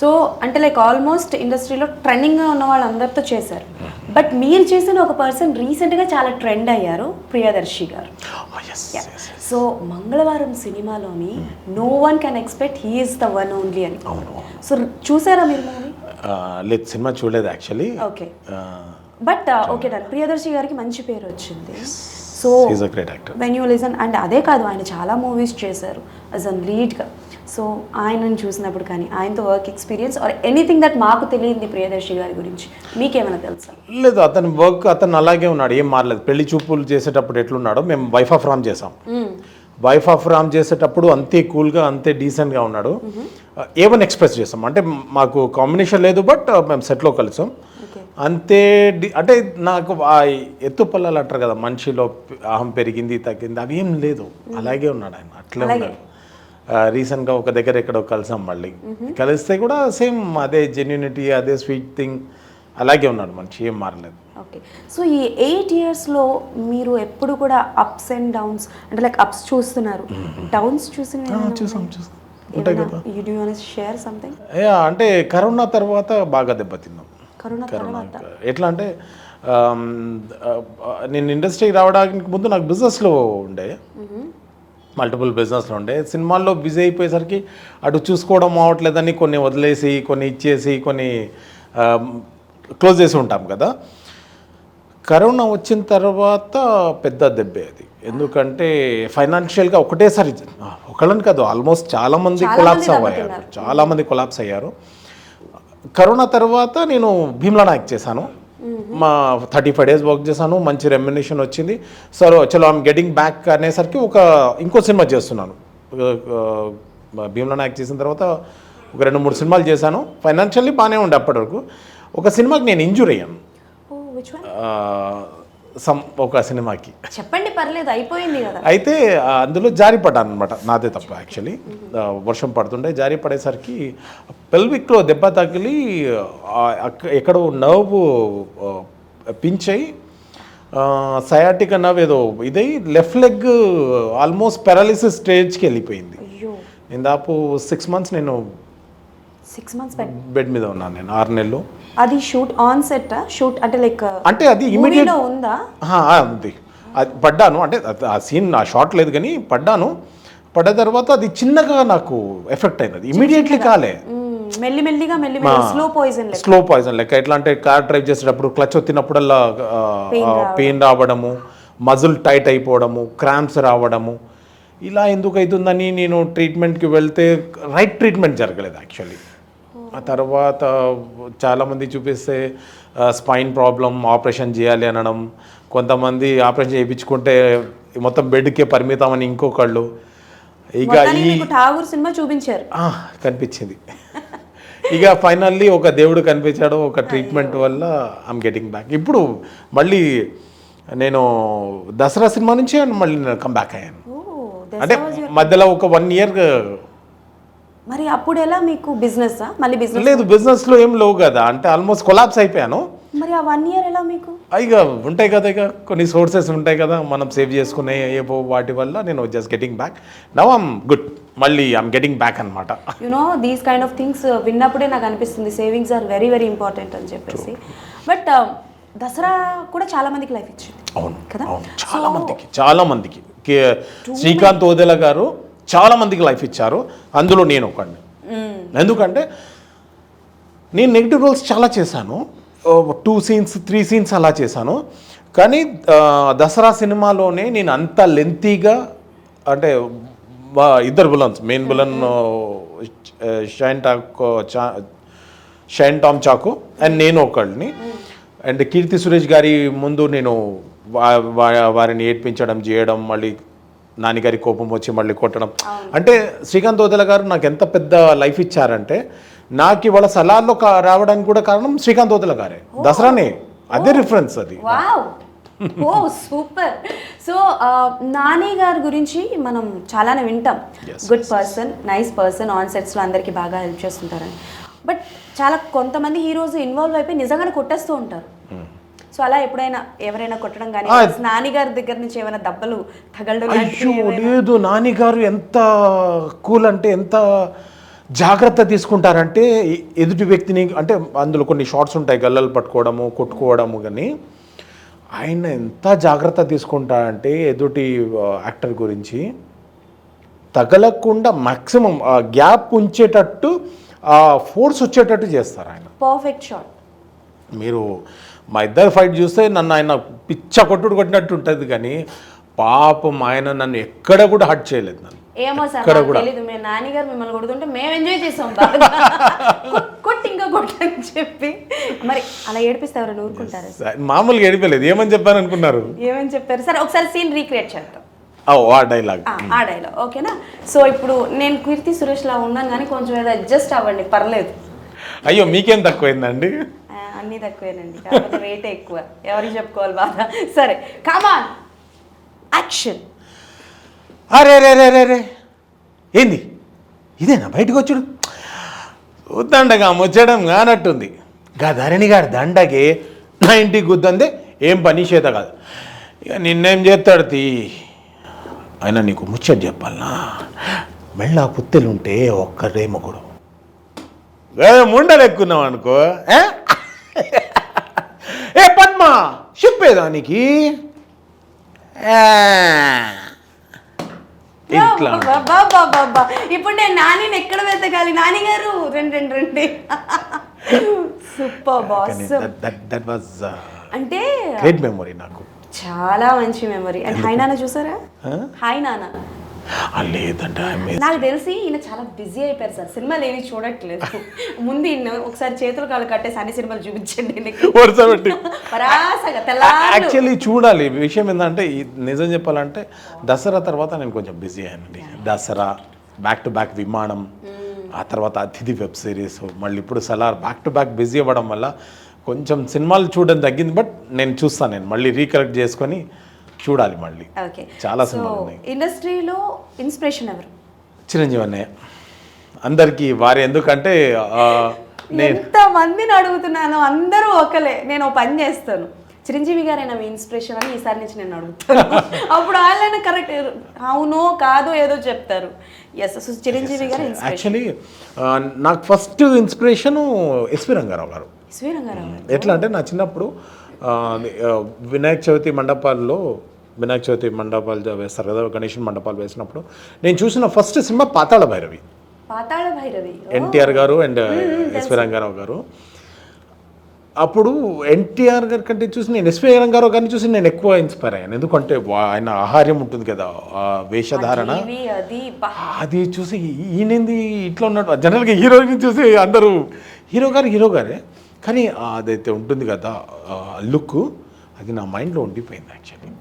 So అంటే like almost ఇండస్ట్రీలో ట్రెండింగ్గా ఉన్న వాళ్ళందరితో చేశారు. బట్ మీరు చేసిన ఒక పర్సన్ రీసెంట్గా చాలా ట్రెండ్ అయ్యారు ప్రియదర్శి గారు. Oh. సో మంగళవారం సినిమాలోని no one can expect he's the one only అని. సో చూసారా మీరు మూవీ? లేదు సినిమా చూడలేదు actually okay but okay done Priyadarshi గారికి మంచి పేరు వచ్చింది. So when you listen and అదే కాదు ఆయన చాలా మూవీస్ చేశారు యాజ్ అన్ లీడ్గా సో ఆయనను చూసినప్పుడు కానీ ఆయనతో work experience or anything that మాకు తెలియంది ప్రియదర్శి గారి గురించి మీకేమైనా తెలుసా? లేదు అతని వర్క్ అతను అలాగే ఉన్నాడు ఏం మారలేదు. పెళ్ళి చూపులు చేసేటప్పుడు ఎట్లున్నాడో మేము వైఫ్ ఆఫ్ రామ్ చేసాం వైఫ్ ఆఫ్ రామ్ చేసేటప్పుడు అంతే కూల్గా అంతే డీసెంట్గా ఉన్నాడు. ఏమని ఎక్స్ప్రెస్ చేసాం అంటే మాకు కాంబినేషన్ లేదు బట్ మేము సెట్లో కలిసాం. అంతే అంటే నాకు ఆ ఎత్తు పల్లలు అంటారు కదా మనిషిలో అహం పెరిగింది తగ్గింది అవి ఏం లేదు. అలాగే ఉన్నాడు ఆయన అట్లే ఉన్నాడు. రీసెంట్గా ఒక దగ్గర ఎక్కడో కలిసాం మళ్ళీ. కలిస్తే కూడా సేమ్ అదే జెన్యునిటీ అదే స్వీట్ థింగ్ అలాగే ఉన్నాడు మనిషి ఏం మారలేదు. ఓకే సో ఈ ఎయిట్ ఇయర్స్లో మీరు ఎప్పుడు కూడా అప్స్ అండ్ డౌన్స్ అంటే లైక్ అప్స్ చూస్తున్నారు. డౌన్స్ చూసిన చూసాం చూసాం. ఉంటాయి కదా. షేర్ సంథింగ్ అంటే కరోనా తర్వాత బాగా దెబ్బతిన్నాం. కరోనా తర్వాత. ఎట్లా అంటే నేను ఇండస్ట్రీకి రావడానికి ముందు నాకు బిజినెస్లో ఉండే మల్టిపుల్ బిజినెస్లో ఉండే. సినిమాల్లో బిజీ అయిపోయేసరికి అటు చూసుకోవడం అవ్వట్లేదని కొన్ని వదిలేసి కొన్ని ఇచ్చేసి కొన్ని క్లోజ్ చేసి ఉంటాం కదా. కరోనా వచ్చిన తర్వాత పెద్ద దెబ్బే అది. ఎందుకంటే ఫైనాన్షియల్గా ఒకటేసారి ఒకళ్ళని కాదు ఆల్మోస్ట్ చాలా మంది చాలా కొలాప్స్ అయ్యారు. చాలా మంది కొలాప్స్ అయ్యారు. కరోనా తర్వాత నేను భీమ్లా నాయక్ చేశాను. మా థర్టీ ఫైవ్ డేస్ వర్క్ చేశాను మంచి రెమ్యునేషన్ వచ్చింది. సరే చలో ఐమ్ గెటింగ్ బ్యాక్ అనేసరికి ఒక ఇంకో సినిమా చేస్తున్నాను. భీమ్లా నాయక్ చేసిన తర్వాత ఒక రెండు మూడు సినిమాలు చేశాను. ఫైనాన్షియల్లీ బాగానే ఉండే అప్పటి వరకు. ఒక సినిమాకి నేను ఇంజూర్ అయ్యాను. సమ్ ఒక సినిమాకి. చెప్పండి పర్లేదు అయిపోయింది కదా. అయితే అందులో జారి పడ్డాను అనమాట నాదే తప్ప యాక్చువల్లీ వర్షం పడుతుండే జారి పడేసరికి పెల్విక్లో దెబ్బ తగిలి ఎక్కడో నర్వ్ పించ్ అయి సయాటిక్ నర్వ్ ఏదో ఇదై లెఫ్ట్ లెగ్ ఆల్మోస్ట్ పారాలిసిస్ స్టేజ్కి వెళ్ళిపోయింది. అయ్యో. నేను దాపు సిక్స్ మంత్స్ నేను సిక్స్ మంత్స్ బెడ్ మీద ఉన్నాను నేను ఆరు నెలలు. అది షూట్ ఆన్ సెట్ షూట్ అంటే లైక్ అంటే అది ఇమీడియట్ ఉందా? ఉంది. అది పడ్డాను. అంటే ఆ సీన్ ఆ షాట్ లేదు కానీ పడ్డాను. పడ్డ తర్వాత అది చిన్నగా నాకు ఎఫెక్ట్ అయినది. ఇమీడియట్లీ కాలే. మ్మ్, మెల్లి మెల్లిగా మెల్లి మెల్లి స్లో పాయిజన్ లెక్క స్లో పాయిజన్ లెక్క ఎట్లా అంటే కార్ డ్రైవ్ చేసేటప్పుడు క్లచ్ వచ్చినప్పుడల్లా పెయిన్ రావడము మజిల్ టైట్ అయిపోవడము క్రాంప్స్ రావడము. ఇలా ఎందుకు అవుతుందని నేను ట్రీట్మెంట్కి వెళ్తే రైట్ ట్రీట్మెంట్ జరగలేదు యాక్చువల్లీ ఆ తర్వాత చాలామంది చూపిస్తే స్పైన్ ప్రాబ్లం ఆపరేషన్ చేయాలి అనడం. కొంతమంది ఆపరేషన్ చేయించుకుంటే మొత్తం బెడ్కే పరిమితం అని ఇంకొకళ్ళు. ఇక ఈ ఠాగూర్ సినిమా చూపించారు. కనిపించింది. ఇక ఫైనల్లీ ఒక దేవుడు కనిపించాడు. ఒక ట్రీట్మెంట్ వల్ల ఐమ్ గెటింగ్ బ్యాక్ ఇప్పుడు మళ్ళీ నేను దసరా సినిమా నుంచి మళ్ళీ నేను కమ్ బ్యాక్ అయ్యాను. అంటే మధ్యలో ఒక వన్ ఇయర్ మరి అప్పుడు ఎలా మీకు బిజినెస్ మళ్ళీ బిజినెస్ లేదు బిజినెస్లో ఏం లేవు కదా. అంటే ఆల్మోస్ట్ కొలాప్స్ అయిపోయాను. మరి ఆ వన్ ఇయర్ ఎలా మీకు? ఇక ఉంటాయి కదా ఇక. కొన్ని సోర్సెస్ ఉంటాయి కదా. మనం సేవ్ చేసుకునే ఏవో వాటి వల్ల నేను just getting back now I'm good మళ్ళీ ఐమ్ గెటింగ్ బ్యాక్ అనమాట you know these kind of things విన్నప్పుడే నాకు అనిపిస్తుంది. Savings are very very important అని చెప్పేసి. బట్ దసరా కూడా చాలా మందికి లైఫ్ ఇచ్చింది. అవును. కదా? చాలా మందికి. చాలా మందికి. శ్రీకాంత్ ఓదెల గారు చాలా మందికి లైఫ్ ఇచ్చారు. అందులో నేను ఒకడిని. ఎందుకంటే నేను నెగిటివ్ రోల్స్ చాలా చేశాను. టూ సీన్స్ త్రీ సీన్స్ అలా చేశాను. కానీ దసరా సినిమాలోనే నేను అంత లెంతీగా అంటే ఇద్దరు బులన్స్ మెయిన్ బులన్ షైన్ టాక్ చా షైన్ టామ్ చాకు అండ్ నేను ఒకళ్ళని అండ్ కీర్తి సురేష్ గారి ముందు నేను వారిని ఏడ్పించడం చేయడం మళ్ళీ నాన్నగారి కోపం వచ్చి మళ్ళీ కొట్టడం. అంటే శ్రీకాంత్ ఓదెల గారు నాకు ఎంత పెద్ద లైఫ్ ఇచ్చారంటే నాకు ఇవాళ సలాల్లో రావడానికి కూడా కారణం శ్రీకాంత్ ఓదెల గారే. దసరానే. అదే రిఫరెన్స్ అది. Wow. Oh super. So Nani గారి గురించి మనం చాలానే వింటాం. Good person nice person on సెట్స్లో అందరికీ బాగా హెల్ప్ చేస్తుంటారని. బట్ చాలా కొంతమంది హీరోస్ ఇన్వాల్వ్ అయిపోయి నిజంగానే కొట్టేస్తూ ఉంటారు. సో అలా ఎప్పుడైనా ఎవరైనా కొట్టడం కానీ నాని గారి దగ్గర నుంచి ఏమైనా దెబ్బలు తగలడం లేదు. నాని గారు ఎంత కూల్ అంటే ఎంత జాగ్రత్త తీసుకుంటారంటే ఎదుటి వ్యక్తిని అంటే అందులో కొన్ని షార్ట్స్ ఉంటాయి గల్లలు పట్టుకోవడము కొట్టుకోవడము కానీ ఆయన ఎంత జాగ్రత్త తీసుకుంటారంటే ఎదుటి యాక్టర్ గురించి తగలకుండా మ్యాక్సిమం గ్యాప్ ఉంచేటట్టు ఫోర్స్ వచ్చేటట్టు చేస్తారు ఆయన. Perfect shot. మీరు మా ఇద్దరు ఫైట్ చూస్తే నన్ను ఆయన పిచ్చ కొట్టుడు కొట్టినట్టు ఉంటుంది కానీ పాపం ఆయన నన్ను ఎక్కడ కూడా హట్ చేయలేదు నన్ను. ఏమో సార్ ఎక్కడ నాకు కూడా. తెలీదు. మీ నాన్నగారు మిమ్మల్ని కొడుతుంటే మేము ఎంజాయ్ చేసాం కొట్టి ఇంకా కొట్టని చెప్పి. మరి అలా ఏడిపిస్తే ఎవరైనా ఊరుకుంటారా? మామూలుగా ఏడిపోలేదు ఏమని చెప్పాను అనుకున్నారు ఏమని చెప్పారు? సరే ఒకసారి సీన్ రీక్రియేట్ చేద్దాం. ఆ, ఆ డైలాగ్ ఆ, డైలాగ్ ఓకేనా? సో ఇప్పుడు నేను కీర్తి సురేష్ లా ఉన్నాను కానీ కొంచెం ఏదో అడ్జస్ట్ అవ్వండి పర్లేదు. అయ్యో మీకేం తక్కువైందండి? అన్నీ తక్కువేనండి. కాకపోతే ఎక్కువ. ఎవరికి చెప్పుకోవాలి బాధ? సరే కమాన్ యాక్షన్ అరే రే రే రే రే ఏంది? ఇదేనా? బయటకు వచ్చుడు? దండగా ముచ్చడం కానట్టుంది. గా ధరణి గారి దండకి నా ఇంటికి గుద్దందే ఏం పని చేత కాదు. ఇక నిన్నేం చేస్తాడు తీ? అయినా నీకు ముచ్చట చెప్పాలనా? మెళ్ళ పుత్తెలుంటే ఒక్కరే మొగుడు. ముండలెక్కున్నావు అనుకో ఏ? పద్మ చెప్పేదానికి. ఇట్లా. ఇప్పుడు నేను నానిని ఎక్కడ వెతకాలి? నాని గారు రెండు రెండు రండి. Super boss. uh, అంటే great memory నాకు. చాలా మంచి మెమరీ అండ్ హాయ్ నాన్న చూసారా? హాయ్ నాన్న. లేదంటే. నాకు తెలిసి ఈయన చాలా బిజీ అయిపోయారు సార్. సినిమాలు ఏవి చూడట్లేదు. ముందు ఈయన ఒకసారి చేతులు కాళ్ళు కట్టేసి అన్ని సినిమాలు చూపించండి యాక్చువల్లీ చూడాలి. విషయం ఏంటంటే నిజం చెప్పాలంటే దసరా తర్వాత నేను కొంచెం బిజీ అయ్యానండి. దసరా బ్యాక్ టు బ్యాక్ విమానం ఆ తర్వాత అతిథి వెబ్ సిరీస్ మళ్ళీ ఇప్పుడు Salaar back to back busy అవ్వడం వల్ల కొంచెం సినిమాలు చూడడం తగ్గింది. బట్ నేను చూస్తాను నేను మళ్ళీ రీకలెక్ట్ చేసుకొని చూడాలి మళ్ళీ. ఓకే. చాలా సో సినిమాలు ఉన్నాయి. ఇండస్ట్రీలో ఇన్స్పిరేషన్ ఎవరు? చిరంజీవి అన్నయ్య. అందరికీ వారి ఎందుకంటే ఎంత మందిని అడుగుతున్నాను అందరూ ఒకలే. నేను పని చేస్తాను. చిరంజీవి గారైనా మీ ఇన్స్పిరేషన్ అని ఈసారి నుంచి నేను అడుగుతాను. అప్పుడు వాళ్ళైనా కరెక్ట్ అవునో కాదో ఏదో చెప్తారు. ఎస్ చిరంజీవి గారు యాక్చువల్లీ నాకు ఫస్ట్ ఇన్స్పిరేషను ఎస్పి రంగారావు గారు. ఎట్లా అంటే నా చిన్నప్పుడు వినాయక చవితి మండపాల్లో వినాయక చవితి మండపాలు వేస్తారు కదా గణేష్ మండపాలు వేసినప్పుడు. నేను చూసిన ఫస్ట్ సినిమా పాతాళ భైరవి. పాతాళ భైరవి. ఎన్టీఆర్ గారు అండ్ ఎస్వి రంగారావు గారు. అప్పుడు ఎన్టీఆర్ గారి కంటే చూసి నేను ఎస్వి రంగారావు గారిని చూసి నేను ఎక్కువ ఇన్స్పైర్ అయ్యాను. ఎందుకంటే ఆయన ఆహార్యం ఉంటుంది కదా ఆ వేషధారణ. అది చూసి ఈయనేంది ఇట్లా ఉన్నట్టు జనరల్గా హీరోని చూసి అందరూ హీరో గారు హీరో గారే. కానీ అదైతే ఉంటుంది కదా లుక్ అది నా మైండ్లో ఉండిపోయింది యాక్చువల్లీ.